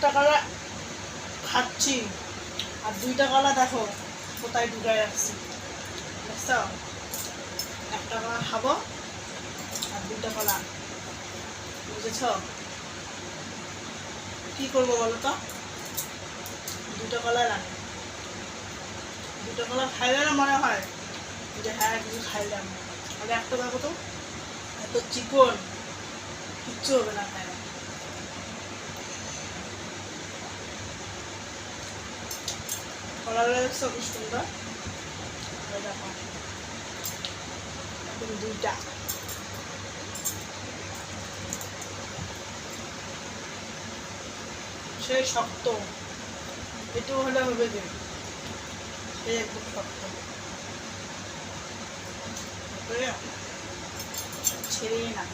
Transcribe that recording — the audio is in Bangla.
একটা কলা খাচ্ছি। আর দুইটা কলা দেখো, কোথায় ঢুকে রাখছি দেখছ একটা কলা খাব, আর দুইটা কলা বুঝেছ? কি করব বলো তো? দুটো কলা রাখি দুটো কলা খাইলে না মনে হয়? যে হ্যাঁ কিছু খাইলাম। আগে একটা দেখো তো। এত চিকন, কিচ্ছু হবে না খায় কলাগুলো দেখছ সুন্দর দুইটা। সেই শক্ত। একটু হলে হবে যে। সেই একদম শক্ত। ছেড়েই না।